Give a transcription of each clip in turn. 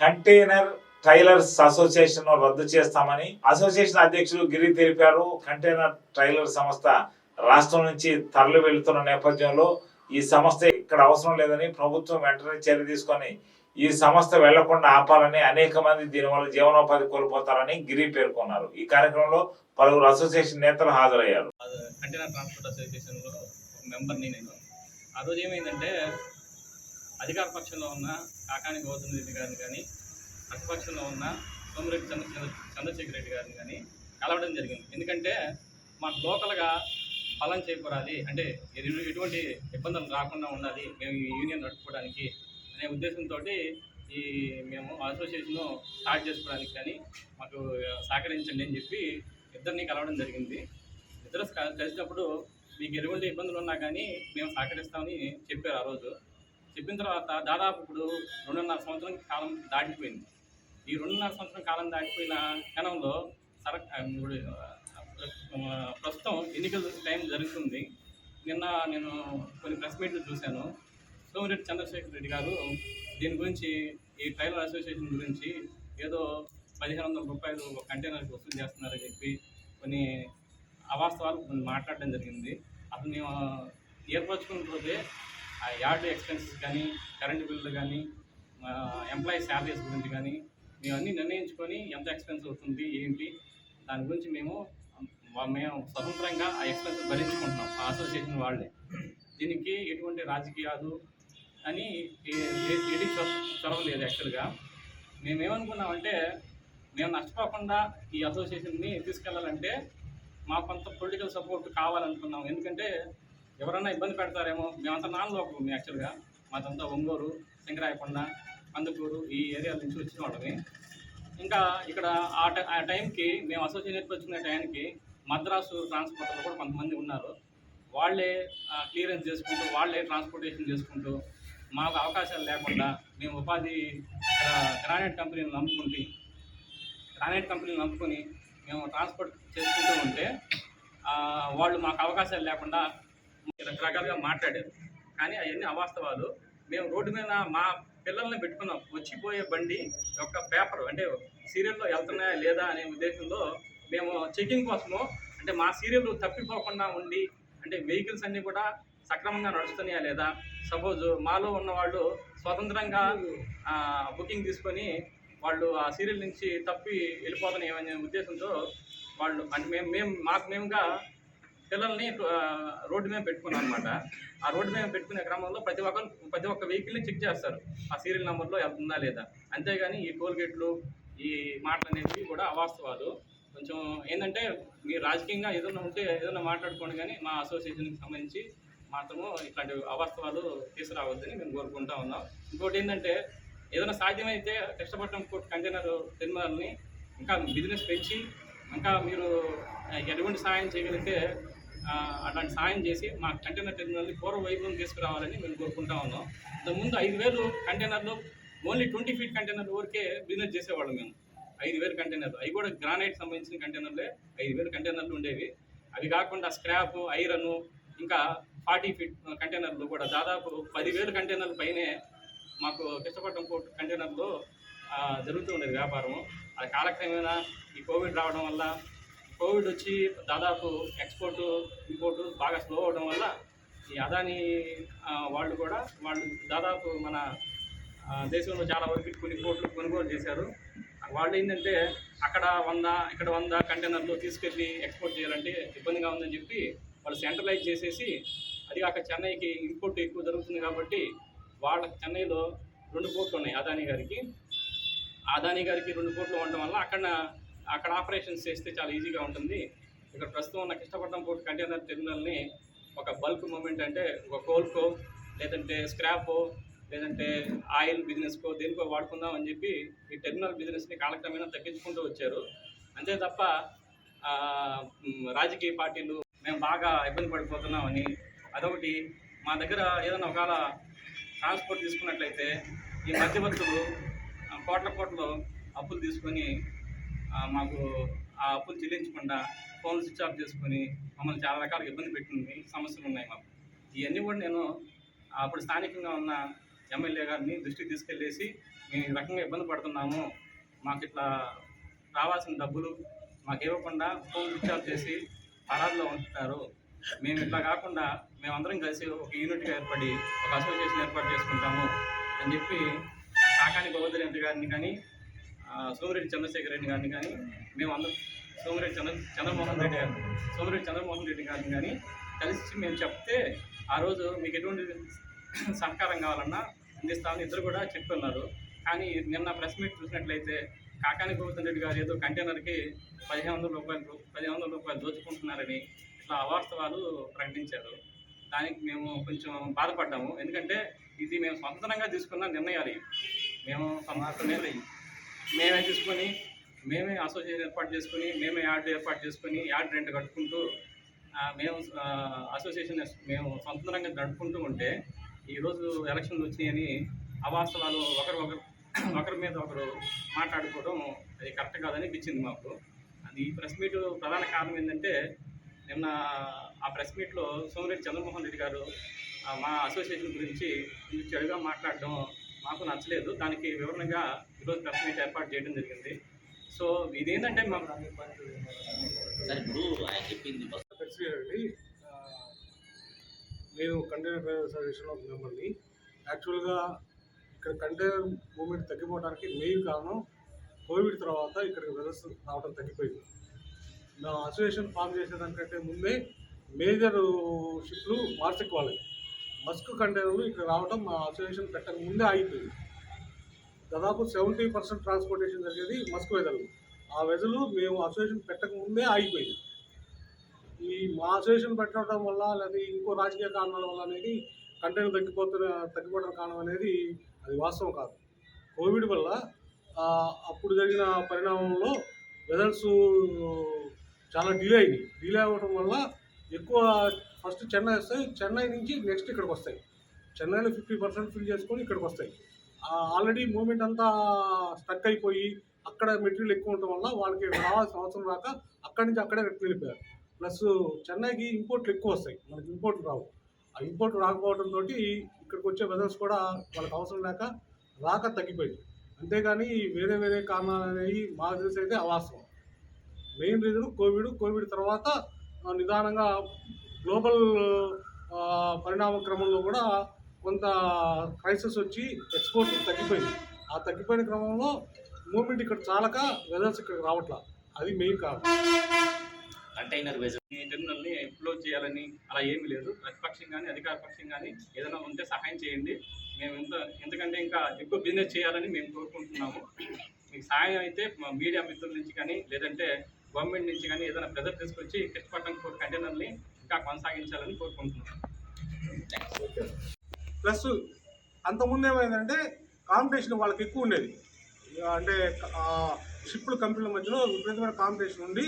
Container trailers association రద్దు చేస్తామని association అధ్యక్షులు గిరి తెలిపారు. కంటైనర్ ట్రైలర్ సంస్థ రాష్ట్రం నుంచి తరలి వెళ్తున్న నేపథ్యంలో ఈ సంస్థ ఇక్కడ అవసరం లేదని ప్రభుత్వం వెంటనే చర్య తీసుకొని ఈ సంస్థ వెళ్ళకుండా ఆపాలని అనేక మంది దీనివల్ల జీవనోపాధి కోల్పోతారని గిరి పేర్కొన్నారు. ఈ కార్యక్రమంలో పలువురు అసోసియేషన్ నేతలు హాజరయ్యారు. కంటైనర్ ట్రాన్స్పోర్ట్ అసోసియేషన్లో మెంబర్ని నేను. ఆ రోజు ఏమైందంటే అధికార పక్షంలో ఉన్న కాకాని గౌతమ్ రెడ్డి గారిని కానీ ప్రతిపక్షంలో ఉన్న సోమిరెడ్డి చంద్ర చంద్ర- చంద్రశేఖర్ రెడ్డి గారిని కానీ కలవడం జరిగింది. ఎందుకంటే మాకు లోకల్గా ఫలం చేకూరాలి. అంటే ఎటువంటి ఇబ్బందులు రాకుండా ఉండాలి. మేము ఈ యూనియన్ నడుపుకోవడానికి అనే ఉద్దేశంతో ఈ మేము అసోసియేషన్ను స్టార్ట్ చేసుకోవడానికి కానీ మాకు సహకరించండి అని చెప్పి ఇద్దరిని కలవడం జరిగింది. ఇద్దరు కలిసినప్పుడు మీకు ఎటువంటి ఇబ్బందులు ఉన్నా కానీ మేము సహకరిస్తామని చెప్పారు ఆ రోజు. చెప్పిన తర్వాత దాదాపు ఇప్పుడు రెండున్నర సంవత్సరం కాలం దాటిపోయింది. ఈ రెండున్నర సంవత్సరం కాలం దాటిపోయిన క్షణంలో సర ఇప్పుడు ప్రస్తుతం ఎన్నికల టైం జరుగుతుంది. నిన్న నేను కొన్ని ప్రెస్ మీట్లు చూశాను. సోమిరెడ్డి చంద్రశేఖర్ రెడ్డి గారు దీని గురించి ఈ ట్రైలర్ అసోసియేషన్ గురించి ఏదో పదిహేను వందల రూపాయలు ఒక కంటైనర్కి వసూలు చేస్తున్నారని చెప్పి కొన్ని అవాస్తవాలు కొన్ని మాట్లాడడం జరిగింది. అసలు మేము ఏర్పరచుకున్న రోజే ఆ యార్డ్ ఎక్స్పెన్సెస్ కానీ కరెంటు బిల్లు కానీ ఎంప్లాయీ శాలరీస్ గురించి కానీ మేము అన్నీ నిర్ణయించుకొని ఎంత ఎక్స్పెన్స్ అవుతుంది ఏంటి దాని గురించి మేము మేము స్వతంత్రంగా ఆ ఎక్స్పెన్సెస్ భరించుకుంటున్నాం ఆ అసోసియేషన్ వాళ్ళే. దీనికి ఎటువంటి రాజకీయాలు అని ఏ- ఏ- చొరవ లేదు యాక్చువల్గా మేమేమనుకున్నామంటే మేము నష్టపోకుండా ఈ అసోసియేషన్ని తీసుకెళ్ళాలంటే మాకు కొంత పొలిటికల్ సపోర్ట్ కావాలనుకున్నాం. ఎందుకంటే ఎవరైనా ఇబ్బంది పెడతారేమో మేమంతా నాన్ లోకం యాక్చువల్గా మాదంతా ఒంగోలు సింగరాయకొండ కందుకూరు ఈ ఏరియాల నుంచి వచ్చిన వాళ్ళని ఇంకా ఇక్కడ ఆ టై ఆ టైంకి మేము అసోసియేషన్ ఏర్పరచుకునే టైంకి మద్రాసు ట్రాన్స్పోర్టర్లు కూడా కొంతమంది ఉన్నారు. వాళ్ళే క్లియరెన్స్ చేసుకుంటూ వాళ్ళే ట్రాన్స్పోర్టేషన్ చేసుకుంటూ మాకు అవకాశాలు లేకుండా మేము ఉపాధి గ్రానైట్ కంపెనీని నమ్ముకుంటే గ్రానైట్ కంపెనీని నమ్ముకొని మేము ట్రాన్స్పోర్ట్ చేసుకుంటూ ఉంటే వాళ్ళు మాకు అవకాశాలు లేకుండా రకరకాలుగా మాట్లాడారు. కానీ అవన్నీ అవాస్తవాలు. మేము రోడ్డు మీద మా పిల్లల్ని పెట్టుకున్నాం. వచ్చిపోయే బండి యొక్క పేపర్ అంటే సీరియల్లో వెళ్తున్నాయా లేదా అనే ఉద్దేశంలో మేము చెకింగ్ కోసము అంటే మా సీరియల్ తప్పిపోకుండా ఉండి అంటే వెహికల్స్ అన్నీ కూడా సక్రమంగా నడుస్తున్నాయా లేదా? సపోజ్ మాలో ఉన్న వాళ్ళు స్వతంత్రంగా బుకింగ్ తీసుకొని వాళ్ళు ఆ సీరియల్ నుంచి తప్పి వెళ్ళిపోతున్నాయనే ఉద్దేశంతో వాళ్ళు అంటే మేము మేము మాకు మేముగా పిల్లల్ని రోడ్డు మీద పెట్టుకున్నాం అనమాట ఆ రోడ్డు మీద పెట్టుకునే క్రమంలో ప్రతి ఒక్కరు ప్రతి ఒక్క వెహికల్ని చెక్ చేస్తారు. ఆ సీరియల్ నెంబర్లో వెళ్తుందా లేదా? అంతేగాని ఈ టోల్ గేట్లు ఈ మాటలు అనేవి కూడా అవాస్తవాలు. కొంచెం ఏంటంటే మీరు రాజకీయంగా ఏదైనా ఉంటే ఏదైనా మాట్లాడుకోండి కానీ మా అసోసియేషన్కి సంబంధించి మాత్రము ఇట్లాంటి అవాస్తవాలు తీసుకురావద్దని మేము కోరుకుంటా ఉన్నాం. ఇంకోటి ఏంటంటే ఏదైనా సాధ్యమైతే కృష్ణపట్నం కోర్ట్ కంటైనర్ టెర్మినల్ని ఇంకా బిజినెస్ పెంచి ఇంకా మీరు ఎటువంటి సహాయం చేయగలిగితే అటువంటి సాయం చేసి మా కంటైనర్ టెర్మినల్ని పూర్వ వైభవం తీసుకురావాలని మేము కోరుకుంటా ఉన్నాం. ఇంతకుముందు ఐదు వేలు కంటైనర్లు ఓన్లీ ట్వంటీ ఫీట్ కంటైనర్ వరకే బిజినెస్ చేసేవాళ్ళం మేము. ఐదు వేలు కంటైనర్లు. అవి కూడా గ్రానైట్ సంబంధించిన కంటైనర్లే. ఐదు వేలు కంటైనర్లు ఉండేవి. అవి కాకుండా స్క్రాప్ ఐరన్ ఇంకా ఫార్టీ ఫీట్ కంటైనర్లు కూడా. దాదాపు పదివేలు కంటైనర్ల పైనే మాకు కృష్ణపట్నం పోర్ట్ కంటైనర్లో జరుగుతూ ఉండేది వ్యాపారం. అది కాలక్రమేణా ఈ కోవిడ్ రావడం వల్ల కోవిడ్ వచ్చి దాదాపు ఎక్స్పోర్ట్ ఇంపోర్ట్ బాగా స్లో అవడం వల్ల ఈ అదాని వాళ్ళు కూడా వాళ్ళు దాదాపు మన దేశంలో చాలా వరకు కొన్ని కోట్లు కొనుగోలు చేశారు. వాళ్ళు ఏంటంటే అక్కడ వంద ఇక్కడ వంద కంటైనర్లు తీసుకెళ్ళి ఎక్స్పోర్ట్ చేయాలంటే ఇబ్బందిగా ఉందని చెప్పి వాళ్ళు సెంట్రలైజ్ చేసేసి అది కాక చెన్నైకి ఇంపోర్ట్ ఎక్కువ జరుగుతుంది కాబట్టి వాళ్ళకి చెన్నైలో రెండు కోట్లు ఉన్నాయి అదాని గారికి. అదాని గారికి రెండు కోట్లు ఉండటం వల్ల అక్కడ అక్కడ ఆపరేషన్స్ చేస్తే చాలా ఈజీగా ఉంటుంది. ఇక్కడ ప్రస్తుతం ఉన్న కృష్ణపట్నం పోర్ట్ కంటైనర్ టెర్మినల్ని ఒక బల్క్ మూమెంట్ అంటే ఒక కోల్కో లేదంటే స్క్రాప్ లేదంటే ఆయిల్ బిజినెస్కో దేనికో వాడుకుందాం అని చెప్పి ఈ టెర్మినల్ బిజినెస్ని కాలక్రమేణా తగ్గించుకుంటూ వచ్చారు. అంతే తప్ప రాజకీయ పార్టీలు మేము బాగా ఇబ్బంది పడిపోతున్నామని అదొకటి. మా దగ్గర ఏదైనా ఒకవేళ ట్రాన్స్పోర్ట్ తీసుకున్నట్లయితే ఈ మధ్యవర్తులు కోట్ల కోట్లు అప్పులు తీసుకొని మాకు ఆ అప్పులు చెల్లించకుండా ఫోన్లు స్విచ్ ఆఫ్ చేసుకొని మమ్మల్ని చాలా రకాల ఇబ్బంది పెట్టింది సమస్యలు ఉన్నాయి మాకు. ఇవన్నీ కూడా నేను అప్పుడు స్థానికంగా ఉన్న ఎమ్మెల్యే గారిని దృష్టికి తీసుకెళ్ళేసి మేము ఈ రకంగా ఇబ్బంది పడుతున్నాము మాకు ఇట్లా రావాల్సిన డబ్బులు మాకు ఇవ్వకుండా ఫోన్ రీఛార్జ్ చేసి పరాదులో ఉంటున్నారు మేము ఇట్లా కాకుండా మేమందరం కలిసి ఒక యూనిట్గా ఏర్పడి ఒక అసోసియేషన్ ఏర్పాటు చేసుకుంటాము అని చెప్పి కాకాని గోవర్ధన్ గారిని కానీ సోమిరెడ్డి చంద్రశేఖర్ రెడ్డి గారిని కానీ మేము అందరం సోమిరెడ్డి చంద్ర చంద్రమోహన్ రెడ్డి గారు సోమిరెడ్డి చంద్రమోహన్ రెడ్డి గారిని కానీ కలిసి మేము చెప్తే ఆ రోజు మీకు ఎటువంటి సహకారం కావాలన్నా అందిస్తామని ఇద్దరు కూడా చెప్తున్నారు. కానీ నిన్న ప్రెస్ మీట్ చూసినట్లయితే కాకాని గోవర్ధన్ రెడ్డి గారు ఏదో కంటైనర్కి పదిహేను వందల రూపాయలు పదిహేను వందల రూపాయలు దోచుకుంటున్నారని ఇట్లా అవాస్తవాలు ప్రకటించారు. దానికి మేము కొంచెం బాధపడ్డాము. ఎందుకంటే ఇది మేము సొంతంగా తీసుకున్న నిర్ణయాలు మేము మేము సొంతంగా మేమే తీసుకొని మేమే అసోసియేషన్ ఏర్పాటు చేసుకొని మేమే యార్డ్ ఏర్పాటు చేసుకొని యార్డ్ రెంట్ కట్టుకుంటూ మేము అసోసియేషన్ మేము సొంతంగా నడుపుకుంటూ ఉంటే ఈరోజు ఎలక్షన్లు వచ్చినాయని అవాస్తవాలు ఒకరు ఒకరు ఒకరి మీద ఒకరు మాట్లాడుకోవడం అది కరెక్ట్ కాదని అనిపించింది మాకు. అది ఈ ప్రెస్ మీట్ ప్రధాన కారణం ఏంటంటే నిన్న ఆ ప్రెస్ మీట్లో సోమిరెడ్డి చంద్రమోహన్ రెడ్డి గారు మా అసోసియేషన్ గురించి చెడుగా మాట్లాడడం మాకు నచ్చలేదు. దానికి వివరణగా ఈరోజు ప్రెస్ మీట్ ఏర్పాటు చేయడం జరిగింది. సో ఇదేంటంటే మా సార్ ఇప్పుడు ఆయన చెప్పింది టెక్సీ అండి. ఆ, నేను కంటైనర్ డ్రైవర్ అసోసియేషన్ ఆఫ్ మెంబర్ని. యాక్చువల్గా ఇక్కడ కంటైనర్ మూమెంట్ తగ్గిపోవడానికి మెయిన్ కారణం కోవిడ్ తర్వాత ఇక్కడికి వెదర్స్ రావడం తగ్గిపోయింది. నా అసోసియేషన్ ఫామ్ చేసేదానికంటే ముందే మేజర్ షిప్లు మార్చిక్ వాళ్ళకి మస్క్ కంటైనర్లు ఇక్కడ రావడం మా అసోసియేషన్ పెట్టక ముందే ఆగిపోయింది. దాదాపు సెవెంటీ పర్సెంట్ ట్రాన్స్పోర్టేషన్ జరిగేది మస్క్ వెదలు ఆ వెదలు మేము అసోసియేషన్ పెట్టక ముందే ఆగిపోయింది. ఈ మా అసోసియేషన్ పెట్టడం వల్ల లేదా ఇంకో రాజకీయ కారణాల వల్ల అనేది కంటైనర్ తగ్గిపోతున్న తగ్గిపోవడం కారణం అనేది అది వాస్తవం కాదు. కోవిడ్ వల్ల అప్పుడు జరిగిన పరిణామంలో వెదల్స్ చాలా డిలే అయినాయి డిలే అవ్వడం వల్ల ఎక్కువ ఫస్ట్ చెన్నై వస్తాయి చెన్నై నుంచి నెక్స్ట్ ఇక్కడికి వస్తాయి. చెన్నైలో ఫిఫ్టీ పర్సెంట్ ఫిల్ చేసుకొని ఇక్కడికి వస్తాయి. ఆల్రెడీ మూమెంట్ అంతా స్టక్ అయిపోయి అక్కడ మెటీరియల్ ఎక్కువ ఉండటం వల్ల వాళ్ళకి రావాల్సిన అవసరం రాక అక్కడి నుంచి అక్కడే వెళ్ళిపోయారు. ప్లస్ చెన్నైకి ఇంపోర్ట్లు ఎక్కువ వస్తాయి మనకి ఇంపోర్ట్లు రావు. ఆ ఇంపోర్ట్ రాకపోవడంతో ఇక్కడికి వచ్చే వెదర్స్ కూడా వాళ్ళకి అవసరం లేక రాక తగ్గిపోయింది. అంతేగాని వేరే వేరే కారణాలు అనేవి మాకు తెలిసి అయితే అవాస్తవం. మెయిన్ రీజన్ కోవిడ్ కోవిడ్ తర్వాత నిదానంగా గ్లోబల్ పరిణామ క్రమంలో కూడా కొంత క్రైసిస్ వచ్చి ఎక్స్పోర్ట్ తగ్గిపోయింది. ఆ తగ్గిపోయిన క్రమంలో మూమెంట్ ఇక్కడ చాలక వెదర్స్ ఇక్కడ రావట్లా. అది మెయిన్ కారణం. కంటైనర్ వేస్ ఈ టెర్మినల్ని క్లోజ్ చేయాలని అలా ఏమీ లేదు. ప్రతిపక్షం కానీ అధికార పక్షం కానీ ఏదైనా ఉంటే సహాయం చేయండి. మేము ఎంత ఎందుకంటే ఇంకా ఎక్కువ బిజినెస్ చేయాలని మేము కోరుకుంటున్నాము. మీకు సహాయం అయితే మా మీడియా మిత్రుల నుంచి కానీ లేదంటే గవర్నమెంట్ నుంచి కానీ ఏదైనా ప్రెజర్ తీసుకొచ్చి కృష్ణపట్నం కోర్టు కంటైనర్ని ఇంకా కొనసాగించాలని కోరుకుంటున్నాను ప్లస్ అంతకుముందు ఏమైందంటే కాంపిటీషన్ వాళ్ళకి ఎక్కువ ఉండేది. అంటే షిప్లు కంపెనీల మధ్యలో విపరీతమైన కాంపిటీషన్ ఉండి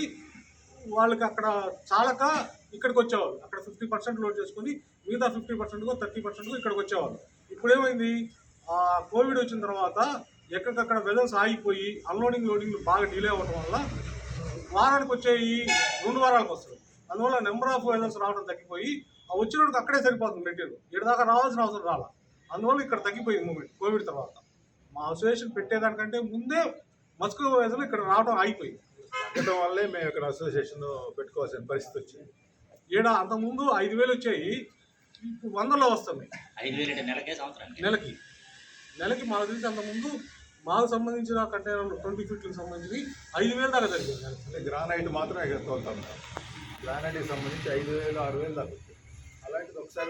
వాళ్ళకి అక్కడ చాలక ఇక్కడికి వచ్చేవాళ్ళు. అక్కడ ఫిఫ్టీ పర్సెంట్ లోడ్ చేసుకుని మిగతా ఫిఫ్టీ పర్సెంట్కో థర్టీ పర్సెంట్కో ఇక్కడికి వచ్చేవాళ్ళు. ఇప్పుడు ఏమైంది? కోవిడ్ వచ్చిన తర్వాత ఎక్కడికక్కడ వెదర్స్ ఆగిపోయి అన్లోడింగ్ లోడింగ్లు బాగా డిలే అవ్వడం వల్ల వారానికి వచ్చేవి రెండు వారాలకు వస్తాయి అందువల్ల నెంబర్ ఆఫ్ వెదర్స్ రావడం తగ్గిపోయి ఆ వచ్చినోడికి అక్కడే సరిపోతుంది మెటీరియల్. ఇక్కడ దాకా రావాల్సిన అవసరం రాలా. అందువల్ల ఇక్కడ తగ్గిపోయింది మూమెంట్ కోవిడ్ తర్వాత. మా అసోసియేషన్ పెట్టేదానికంటే ముందే మస్కో వెదర్లు ఇక్కడ రావడం ఆగిపోయింది. ఉండటం వల్లే మేము ఇక్కడ అసోసియేషన్ పెట్టుకోవాల్సిన పరిస్థితి వచ్చింది. ఈడ అంతకుముందు ఐదు వేలు వచ్చాయి ఇప్పుడు వందల్లో వస్తున్నాయి. ఐదు వేలు అంటే నెలకే సంవత్సరానికి? నెలకి. నెలకి మాకు తెలిసి అంతకుముందు మాకు సంబంధించిన కంటైనర్లు ట్వంటీ ఫీట్లకు సంబంధించి ఐదు వేల దాకా జరిగింది అంటే గ్రానైట్ మాత్రమే తోలుతాం. గ్రానైట్కి సంబంధించి ఐదు వేలు ఆరు వేలు దాకా అలాంటిది ఒకసారి